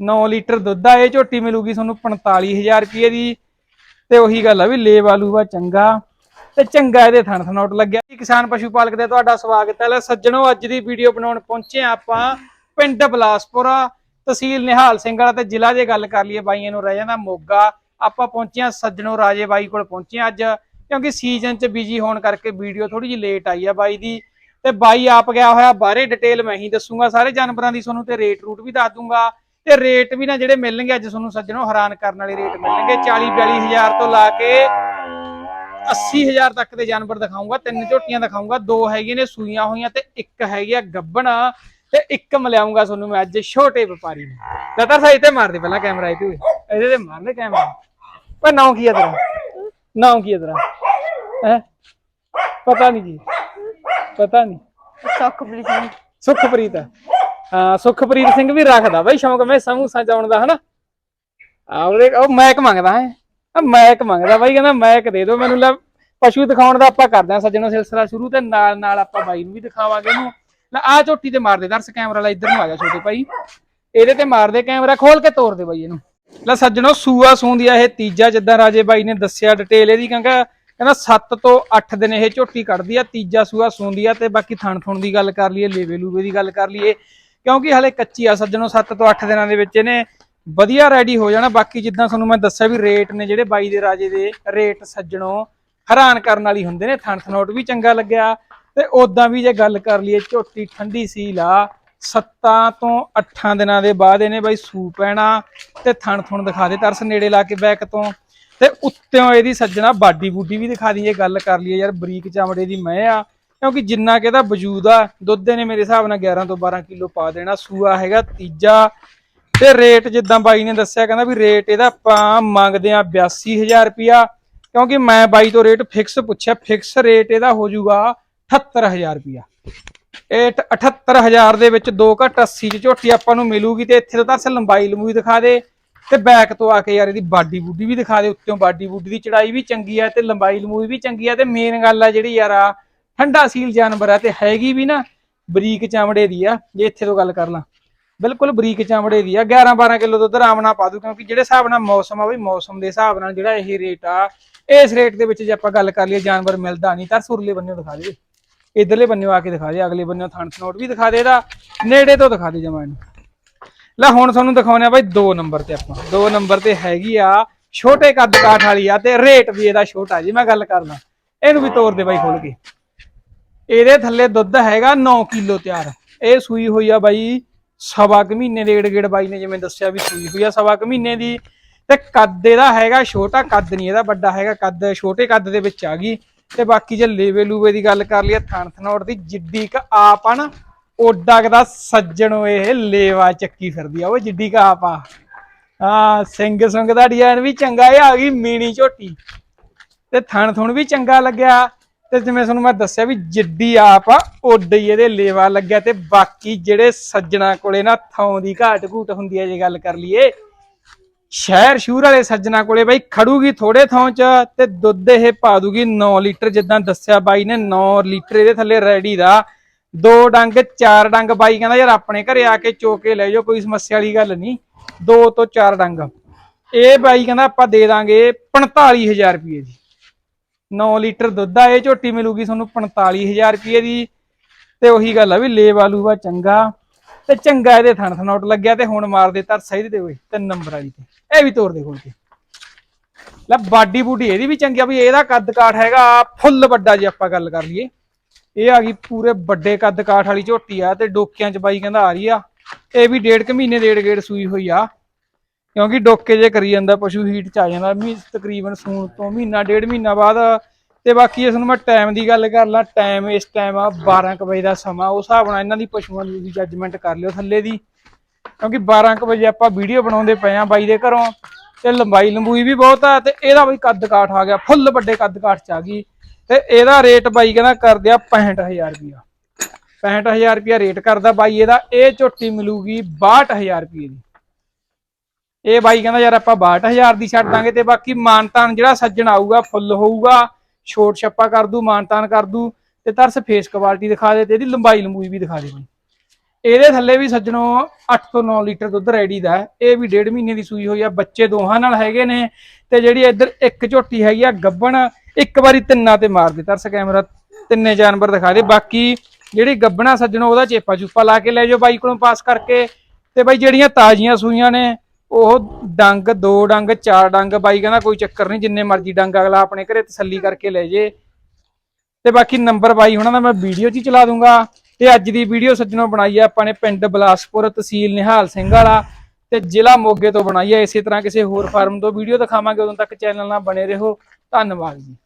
9 litre ਦੁੱਧ ਆ, ਇਹ ਝੋਟੀ ਮਿਲੂਗੀ ਤੁਹਾਨੂੰ 45000 ਰੁਪਏ ਦੀ। ਤੇ ਉਹੀ ਗੱਲ ਆ ਵੀ ਲੇਵ ਆਲੂ ਵਾ ਚੰਗਾ। ਤੇ ਚੰਗਾ ਇਹਦੇ ਥਣ ਥਨੋਟ ਲੱਗਿਆ। ਕਿਸਾਨ ਪਸ਼ੂ ਪਾਲਕ ਦੇ ਤੁਹਾਡਾ ਸਵਾਗਤ ਹੈ। ਲੈ ਸੱਜਣੋ, ਅੱਜ ਦੀ ਵੀਡੀਓ ਬਣਾਉਣ ਪਹੁੰਚੇ ਆਪਾਂ ਪਿੰਡ ਬਲਾਸਪੁਰਾ, ਤਹਿਸੀਲ ਨਿਹਾਲ ਸਿੰਘ ਵਾਲਾ ਤੇ ਜ਼ਿਲ੍ਹਾ ਜੇ ਗੱਲ ਕਰ ਲਈਏ, ਬਾਈਆਂ ਨੂੰ ਰਹਿ ਜਾਂਦਾ ਮੋਗਾ। ਆਪਾਂ ਪਹੁੰਚੇ ਹਾਂ ਸੱਜਣੋ ਰਾਜੇ ਬਾਈ ਕੋਲ ਪਹੁੰਚੇ ਹਾਂ ਅੱਜ, ਕਿਉਂਕਿ ਸੀਜ਼ਨ 'ਚ ਬਿਜ਼ੀ ਹੋਣ ਕਰਕੇ ਵੀਡੀਓ ਥੋੜੀ ਜਿਹੀ ਲੇਟ ਆਈ ਆ ਬਾਈ ਦੀ। ਤੇ ਬਾਈ ਆਪ ਗਿਆ ਹੋਇਆ, ਬਾਰੇ ਡਿਟੇਲ ਮੈਂ ਹੀ ਦੱਸੂਗਾ। ਸਾਰੇ ਜਾਨਵਰਾਂ ਦੀ ਤੁਹਾਨੂੰ ਤੇ ਰੇਟ ਰੂਟ ਵੀ ਦੱਸ ਦੂੰਗਾ। ਤੇ ਰੇਟ ਵੀ ਨਾ ਜਿਹੜੇ ਮਿਲਣਗੇ ਅੱਜ ਤੁਹਾਨੂੰ ਸੱਜਣੋ ਹੈਰਾਨ ਕਰਨ ਵਾਲੇ ਰੇਟ ਮਿਲਣਗੇ। 40 42000 ਤੋਂ ਲਾ ਕੇ 80000 ਤੱਕ ਦੇ ਜਾਨਵਰ ਦਿਖਾਉਂਗਾ ਤਿੰਨ ਝੋਟੀਆਂ ਦਿਖਾਉਂਗਾ ਦੋ ਹੈਗੀਆਂ ਨੇ ਸੂਈਆਂ ਹੋਈਆਂ ਤੇ ਇੱਕ ਹੈਗੀ ਆ ਗੱਬਣ ਤੇ ਇੱਕ ਮਿਲਾਉਂਗਾ ਤੁਹਾਨੂੰ ਮੈਂ ਅੱਜ ਛੋਟੇ ਵਪਾਰੀ ਨੂੰ। ਲਤਰ ਸਾਈ ਤੇ ਮਾਰ ਦੇ ਪਹਿਲਾਂ ਕੈਮਰਾ ਇਹ ਤੂੰ ਇਹਦੇ ਤੇ ਮਾਰ ਦੇ ਕੈਮਰਾ। ਪਰ ਨਾਮ ਕੀ ਹੈ ਤੇਰਾ? ਨਾਮ ਕੀ ਹੈ ਤੇਰਾ? ਹੈ? ਪਤਾ ਨਹੀਂ ਜੀ। ਪਤਾ ਨਹੀਂ। ਸੁਖਪ੍ਰੀਤ ਸੁਖਪ੍ਰੀਤ ਸੁਖਪ੍ਰੀਤ ਸਿੰਘ ਵੀ ਰੱਖਦਾ ਬਾਈ, ਸ਼ੌਂਕ ਮੈਂ ਸਮੂਸਾ ਚਾਉਣ ਦਾ, ਹਨਾ? ਆਉਰੇ ਉਹ ਮੈਕ ਮੰਗਦਾ ਹੈ। ਆ ਮੈਕ ਮੰਗਦਾ ਬਾਈ, ਕਹਿੰਦਾ ਮੈਕ ਦੇ ਦਿਓ ਮੈਨੂੰ ਲੈ। ਪਸ਼ੂ ਦਿਖਾਉਣ ਦਾ ਆਪਾਂ ਕਰਦੇ ਆ ਸੱਜਣੋ ਸਿਲਸਿਲਾ ਸ਼ੁਰੂ ਤੇ ਨਾਲ ਨਾਲ ਆਪਾਂ ਬਾਈ ਨੂੰ ਵੀ ਦਿਖਾਵਾਂਗੇ ਇਹਨੂੰ। ਲੈ ਆ ਝੋਟੀ ਤੇ ਮਾਰ ਦੇ, ਦਰਸ ਕੈਮਰਾ ਲਾ, ਇੱਧਰ ਨੂੰ ਆ ਗਿਆ ਛੋਟੇ ਭਾਈ। ਇਹਦੇ ਤੇ ਮਾਰ ਦੇ ਕੈਮਰਾ, ਖੋਲ ਕੇ ਤੋੜ ਦੇ ਬਾਈ ਇਹਨੂੰ। ਲੈ ਸੱਜਣੋ, ਸੂਆ ਸੂੰਦੀ ਆ ਇਹ ਤੀਜਾ, ਜਿੱਦਾਂ ਰਾਜੇ ਬਾਈ ਨੇ ਦੱਸਿਆ ਡਿਟੇਲ ਇਹਦੀ, ਕਹਿੰਦਾ ਕਹਿੰਦਾ 7 ਤੋਂ 8 ਦਿਨ ਇਹ ਝੋਟੀ ਕੱਢਦੀ ਆ, ਤੀਜਾ ਸੂਆ ਸੂੰਦੀ ਆ ਤੇ ਬਾਕੀ ਥਣ ਥੁਣ ਦੀ ਗੱਲ ਕਰ ਲਈਏ ਲੇਵੇ ਲੂਵੇ ਦੀ ਗੱਲ ਕਰ ਲਈਏ। ਕਿਉਂਕਿ ਹਲੇ ਕੱਚੀ ਆ, ਸੱਜਣੋ 7 ਤੋਂ 8 ਦਿਨਾਂ ਦੇ ਵਿੱਚ ਇਹਨੇ ਵਧੀਆ ਰੈਡੀ ਹੋ ਜਾਣਾ। ਬਾਕੀ ਜਿੱਦਾਂ ਤੁਹਾਨੂੰ ਮੈਂ ਦੱਸਿਆ ਵੀ ਰੇਟ ਨੇ ਜਿਹੜੇ ਬਾਈ ਦੇ ਰਾਜੇ ਦੇ ਰੇਟ ਸੱਜਣੋ ਹੈਰਾਨ ਕਰਨ ਵਾਲੀ ਹੁੰਦੇ ਨੇ। ਥਣ ਥਨੋਟ ਵੀ ਚੰਗਾ ਲੱਗਿਆ ਤੇ ਉਦਾਂ ਵੀ ਜੇ ਗੱਲ ਕਰ ਲਈਏ ਝੋਟੀ ਠੰਡੀ ਸੀ ਲਾ 7 ਤੋਂ 8 ਦਿਨਾਂ ਦੇ ਬਾਅਦ ਇਹਨੇ ਬਾਈ ਸੂ ਪੈਣਾ ਤੇ ਥਣ ਥੁਣ ਦਿਖਾ ਦੇ, ਤਰਸ ਨੇੜੇ ਲਾ ਕੇ ਬੈਕ ਤੋਂ। ਤੇ ਉੱਤੋਂ ਇਹਦੀ ਸੱਜਣਾ ਬਾਡੀ ਬੂਡੀ ਵੀ ਦਿਖਾ ਦਈਏ, ਗੱਲ ਕਰ ਲਈਏ ਯਾਰ ਬਰੀਕ ਚਮੜੇ ਦੀ ਮੈਂ ਆ। ਕਿਉਂਕਿ ਜਿੰਨਾ ਕਿ ਇਹਦਾ ਵਜੂਦ ਆ, ਦੁੱਧ ਨੇ ਮੇਰੇ ਹਿਸਾਬ ਨਾਲ 11 ਤੋਂ 12 ਕਿਲੋ ਪਾ ਦੇਣਾ, ਸੂਆ ਹੈਗਾ ਤੀਜਾ। ਤੇ ਰੇਟ ਜਿੱਦਾਂ ਬਾਈ ਨੇ ਦੱਸਿਆ, ਕਹਿੰਦਾ ਵੀ ਰੇਟ ਇਹਦਾ ਆਪਾਂ ਮੰਗਦੇ ਆ 82000 ਰੁਪਿਆ ਕਿਉਂਕਿ ਮੈਂ ਬਾਈ ਤੋਂ ਰੇਟ ਫਿਕਸ ਪੁੱਛਿਆ ਫਿਕਸ ਰੇਟ ਇਹਦਾ ਹੋ ਜਾਊਗਾ 78000 ਰੁਪਿਆ ਇਹ 78000 ਦੇ ਵਿੱਚ 2 ਘੱਟ 80 ਚ ਝੋਟੀ ਆਪਾਂ ਨੂੰ ਮਿਲੂਗੀ ਤੇ ਇੱਥੇ ਤਾਂ ਤਾਂ ਲੰਬਾਈ ਲੰਬੂਈ ਦਿਖਾ ਦੇ, ਤੇ ਬੈਕ ਤੋਂ ਆ ਕੇ ਯਾਰ ਇਹਦੀ ਬਾਡੀ ਬੂਡੀ ਵੀ ਦਿਖਾ ਦੇ, ਉੱਤੋਂ ਬਾਡੀ ਬੂਡੀ ਦੀ ਚੜਾਈ ਵੀ ਚੰਗੀ ਆ ਤੇ ਲੰਬਾਈ ਲੰਬੂਈ ਵੀ ਚੰਗੀ ਆ, ਤੇ ਮੇਨ ਗੱਲ ਆ ਜਿਹੜੀ ਯਾਰ ਆ ਠੰਡਾ ਸੀਲ ਜਾਨਵਰ ਆ ਤੇ ਹੈਗੀ ਵੀ ਨਾ ਬਰੀਕ ਚਮੜੇ ਦੀ ਆ, ਜੇ ਇੱਥੇ ਤੋਂ ਗੱਲ ਕਰ ਲਾਂ। ਬਿਲਕੁਲ ਬਰੀਕ ਚਮੜੇ ਦੀ ਆ 11 12 ਕਿਲੋ ਦੁੱਧ ਆਰਾਮ ਨਾਲ ਪਾ ਦੂ, ਕਿਉਂਕਿ ਜਿਹੜੇ ਹਿਸਾਬ ਨਾਲ ਮੌਸਮ ਆ ਬਈ, ਮੌਸਮ ਦੇ ਹਿਸਾਬ ਨਾਲ ਜਿਹੜਾ ਇਹ ਰੇਟ ਆ, ਇਸ ਰੇਟ ਦੇ ਵਿੱਚ ਜੇ ਆਪਾਂ ਗੱਲ ਕਰ ਲਈਏ, ਜਾਨਵਰ ਮਿਲਦਾ ਨਹੀਂ, ਤਾਂ ਸੁਰਲੇ ਬੰਨਿਓ ਦਿਖਾ ਦੇ। ਇਧਰਲੇ ਬੰਨਿਓ ਆ ਕੇ ਦਿਖਾ ਦੇ, ਅਗਲੇ ਬੰਨਿਓ ਥਣ ਥਨੋਟ ਵੀ ਦਿਖਾ ਦੇ, ਇਹਦਾ ਨੇੜੇ ਤੋਂ ਦਿਖਾ ਦੇ ਜਮਾ ਇਹਨੂੰ। ਲੈ ਹੁਣ ਤੁਹਾਨੂੰ ਦਿਖਾਉਣੇ ਆ ਬਾਈ 2 ਨੰਬਰ ਤੇ ਆਪਾਂ। 2 ਨੰਬਰ ਤੇ ਹੈਗੀ ਆ, ਛੋਟੇ ਕੱਦ ਕਾਠ ਵਾਲੀ ਆ, ਤੇ ਰੇਟ ਵੀ ਇਹਦਾ ਛੋਟਾ, ਜੀ ਮੈਂ ਗੱਲ ਕਰਦਾ ਇਹਨੂੰ ਵੀ ਤੋੜ ਦੇ ਬਾਈ ਖੋਲ ਕੇ। ਇਹਦੇ ਥੱਲੇ ਦੁੱਧ ਹੈਗਾ 9 ਕਿਲੋ ਤਿਆਰ। ਇਹ ਸੂਈ ਹੋਈ ਆ ਬਾਈ ਸਵਾ ਕੁ ਮਹੀਨੇ ਦੇ ਗੇੜ ਬਾਈ ਨੇ ਜਿਵੇਂ ਦੱਸਿਆ ਵੀ ਸੂਈ ਹੋਈ ਆ ਸਵਾ ਕੁ ਮਹੀਨੇ ਦੀ। ਤੇ ਕੱਦ ਇਹਦਾ ਹੈਗਾ ਛੋਟਾ, ਕੱਦ ਨਹੀਂ ਇਹਦਾ ਵੱਡਾ ਹੈਗਾ, ਕੱਦ ਛੋਟੇ ਕੱਦ ਦੇ ਵਿੱਚ ਆ ਗਈ। ਤੇ ਬਾਕੀ ਜੇ ਲੇਵੇ ਲੂਵੇ ਦੀ ਗੱਲ ਕਰ ਲਈਏ, ਥਣ ਥਨੋਟ ਦੀ ਜਿੱਡੀ ਕ ਆਪ ਆ ਨਾ ਓਡਾ ਕੁ ਦਾ ਸੱਜਣੋ ਇਹ ਲੇਵਾ ਚੱਕੀ ਫਿਰਦੀ ਆ, ਉਹ ਜਿੱਡੀ ਕ ਆਪ ਆ। ਹਾਂ, ਸਿੰਘ ਸੁੰਗ ਦਾ ਡਿਜ਼ਾਈਨ ਵੀ ਚੰਗਾ ਇਹ ਆ ਗਈ, ਮੀਣੀ ਝੋਟੀ। ਤੇ ਥਣ ਥੁਣ ਵੀ ਚੰਗਾ ਲੱਗਿਆ। ਤੇ ਜਿਵੇਂ ਤੁਹਾਨੂੰ ਮੈਂ ਦੱਸਿਆ ਵੀ ਜਿੱਡੀ ਆਪ ਆ, ਓਡੇ ਇਹਦੇ ਲੇਵਾ ਲੱਗਿਆ ਤੇ ਬਾਕੀ ਜਿਹੜੇ ਸੱਜਣਾ ਕੋਲੇ ਨਾ ਥਾਂ ਦੀ ਘਾਟ ਘੂਟ ਹੁੰਦੀ ਹੈ ਜੇ ਗੱਲ ਕਰ ਲਈਏ, ਸ਼ਹਿਰ ਸ਼ੂਰ ਵਾਲੇ ਸੱਜਣਾ ਕੋਲੇ ਬਾਈ ਖੜੂਗੀ ਥੋੜੇ ਥਾਂ ਚ ਤੇ ਦੁੱਧ ਇਹ ਪਾ ਦੂਗੀ 9 ਲੀਟਰ, ਜਿੱਦਾਂ ਦੱਸਿਆ ਬਾਈ ਨੇ 9 ਲੀਟਰ ਇਹਦੇ ਥੱਲੇ ਰੈਡੀ ਦਾ। ਦੋ ਡੰਗ, ਚਾਰ ਡੰਗ, ਬਾਈ ਕਹਿੰਦਾ ਯਾਰ ਆਪਣੇ ਘਰੇ ਆ ਕੇ ਚੋਕੇ ਲੈ ਜਾਓ, ਕੋਈ ਸਮੱਸਿਆ ਵਾਲੀ ਗੱਲ ਨਹੀਂ। ਦੋ ਤੋਂ ਚਾਰ ਡੰਗ। ਇਹ ਬਾਈ ਕਹਿੰਦਾ ਆਪਾਂ ਦੇ ਦਾਂਗੇ 45000 ਰੁਪਏ ਦੀ। 9 ਲੀਟਰ ਦੁੱਧ ਆ, ਇਹ ਝੋਟੀ ਮਿਲੂਗੀ ਤੁਹਾਨੂੰ 45000 ਰੁਪਏ ਦੀ। ਤੇ ਉਹੀ ਗੱਲ ਆ ਵੀ ਲੇਬ ਆਲੂ ਵਾ, ਚੰਗਾ। ਤੇ ਚੰਗਾ ਇਹਦੇ ਥਣ ਥਨੋਟ ਲੱਗਿਆ ਤੇ ਹੁਣ ਮਾਰ ਦੇ ਤਰ ਸਹੀ ਦੇ ਓਏ, ਤਿੰਨ ਨੰਬਰ ਵਾਲੀ ਤੇ। ਇਹ ਵੀ ਤੋੜ ਦੇ ਖੋਲ ਕੇ ਲੈ ਬਾਡੀ ਬੂਡੀ ਇਹਦੀ ਵੀ ਚੰਗੀ ਆ ਵੀ ਇਹਦਾ ਕੱਦ ਕਾਠ ਹੈਗਾ, ਫੁੱਲ ਵੱਡਾ ਜੇ ਆਪਾਂ ਗੱਲ ਕਰ ਲਈਏ। ਇਹ ਆ ਗਈ ਪੂਰੇ ਵੱਡੇ ਕੱਦ ਕਾਠ ਵਾਲੀ ਝੋਟੀ ਆ ਤੇ ਡੋਕਿਆਂ ਚ ਬਾਈ ਕਹਿੰਦਾ ਆ ਰਹੀ ਆ। ਇਹ ਵੀ ਡੇਢ ਕੁ ਮਹੀਨੇ ਡੇਢ ਗੇੜ ਸੂਈ ਹੋਈ ਆ। ਕਿਉਂਕਿ ਡੋਕੇ ਜੇ ਕਰੀ ਜਾਂਦਾ, ਪਸ਼ੂ ਹੀਟ ਚ ਆ ਜਾਂਦਾ ਮੀ ਤਕਰੀਬਨ ਸੂਣ ਤੋਂ ਮਹੀਨਾ, ਡੇਢ ਮਹੀਨਾ ਬਾਅਦ। ਤੇ ਬਾਕੀ ਇਸ ਨੂੰ ਮੈਂ ਟਾਈਮ ਦੀ ਗੱਲ ਕਰ ਲਾਂ ਟਾਈਮ ਇਸ ਟਾਈਮ ਆ 12 ਕੁ ਵਜੇ ਦਾ ਸਮਾਂ, ਉਸ ਹਿਸਾਬ ਨਾਲ ਇਹਨਾਂ ਦੀ ਪਸ਼ੂਆਂ ਦੀ ਜੱਜਮੈਂਟ ਕਰ ਲਿਓ ਥੱਲੇ ਦੀ। ਕਿਉਂਕਿ 12 ਕੁ ਵਜੇ ਆਪਾਂ ਵੀਡੀਓ ਬਣਾਉਂਦੇ ਪਏ ਆ ਬਾਈ ਦੇ ਘਰੋਂ, ਤੇ ਲੰਬਾਈ ਲੰਬੂਈ ਵੀ ਬਹੁਤ ਆ, ਤੇ ਇਹਦਾ ਵੀ ਕੱਦ ਕਾਠ ਆ ਗਿਆ, ਫੁੱਲ ਵੱਡੇ ਕੱਦ ਕਾਠ ਚ ਆ ਗਈ। ਤੇ ਇਹਦਾ ਰੇਟ ਬਾਈ ਕਹਿੰਦਾ ਕਰਦੇ ਆ 65000 ਰੁਪਿਆ 65000 ਰੁਪਿਆ ਰੇਟ ਕਰਦਾ ਬਾਈ, ਇਹਦਾ ਇਹ ਝੋਟੀ ਮਿਲੂਗੀ 62000 ਰੁਪਏ ਦੀ। ਇਹ ਬਾਈ ਕਹਿੰਦਾ ਯਾਰ ਆਪਾਂ 62000 ਦੀ ਛੱਡ ਦਾਂਗੇ ਤੇ ਬਾਕੀ ਮਾਨਤਾਨ ਜਿਹੜਾ ਸੱਜਣ ਆਊਗਾ, ਫੁੱਲ ਹੋਊਗਾ, ਛੋਟ ਛੱਪਾ ਕਰ ਦੂ, ਮਾਨਤਾਨ ਕਰ ਦੂ ਤੇ ਤਰਸ ਫੇਸ ਕੁਆਲਿਟੀ ਦਿਖਾ ਦੇ ਤੇ ਇਹਦੀ ਲੰਬਾਈ ਲੰਬੂਈ ਵੀ ਦਿਖਾ ਦੇ ਬਾਈ। ਇਹਦੇ ਥੱਲੇ ਵੀ ਸੱਜਣੋ 8 ਤੋਂ 9 ਲੀਟਰ ਦੁੱਧ ਰੈਡੀ ਦਾ ਇਹ ਵੀ ਡੇਢ ਮਹੀਨੇ ਦੀ ਸੂਈ ਹੋਈ ਆ, ਬੱਚੇ ਦੋਹਾਂ ਨਾਲ ਹੈਗੇ ਨੇ ਤੇ ਜਿਹੜੀ ਇੱਧਰ ਇੱਕ ਝੋਟੀ ਹੈਗੀ ਆ ਗੱਬਣ, ਇੱਕ ਵਾਰੀ ਤਿੰਨਾਂ ਤੇ ਮਾਰ ਦੇ, ਤਰਸ ਕੈਮਰਾ ਤਿੰਨੇ ਜਾਨਵਰ ਦਿਖਾ ਦੇ। ਬਾਕੀ ਜਿਹੜੀ ਗੱਬਣਾ ਸੱਜਣੋ ਉਹਦਾ ਚੇਪਾ ਚੂਪਾ ਲਾ ਕੇ ਲੈ ਜਾਓ ਬਾਈ ਕੋਲੋਂ ਪਾਸ ਕਰਕੇ ਤੇ ਬਾਈ ਜਿਹੜੀਆਂ ਤਾਜ਼ੀਆਂ ਸੂਈਆਂ ਨੇ ਉਹ ਡੰਗ, ਦੋ ਡੰਗ, ਚਾਰ ਡੰਗ, ਬਾਈ ਕਹਿੰਦਾ ਕੋਈ ਚੱਕਰ ਨਹੀਂ, ਜਿੰਨੇ ਮਰਜ਼ੀ ਡੰਗ ਅਗਲਾ ਆਪਣੇ ਘਰੇ ਤਸੱਲੀ ਕਰਕੇ ਲੈ ਜੇ। ਤੇ ਬਾਕੀ ਨੰਬਰ ਬਾਈ, ਉਹਨਾਂ ਦਾ ਮੈਂ ਵੀਡੀਓ 'ਚ ਹੀ ਚਲਾ ਦੂੰਗਾ। ਤੇ ਅੱਜ ਦੀ ਵੀਡੀਓ ਸੱਜਣੋਂ ਬਣਾਈ ਆ ਆਪਾਂ ਨੇ ਪਿੰਡ ਬਲਾਸਪੁਰ ਤਹਿਸੀਲ ਨਿਹਾਲ ਸਿੰਘ ਵਾਲਾ ਤੇ ਜ਼ਿਲ੍ਹਾ ਮੋਗੇ ਤੋਂ ਬਣਾਈ ਆ। ਇਸੇ ਤਰ੍ਹਾਂ ਕਿਸੇ ਹੋਰ ਫਾਰਮ ਤੋਂ ਵੀਡੀਓ ਦਿਖਾਵਾਂਗੇ, ਉਦੋਂ ਤੱਕ ਚੈਨਲ ਨਾਲ ਬਣੇ ਰਹੋ। ਧੰਨਵਾਦ ਜੀ।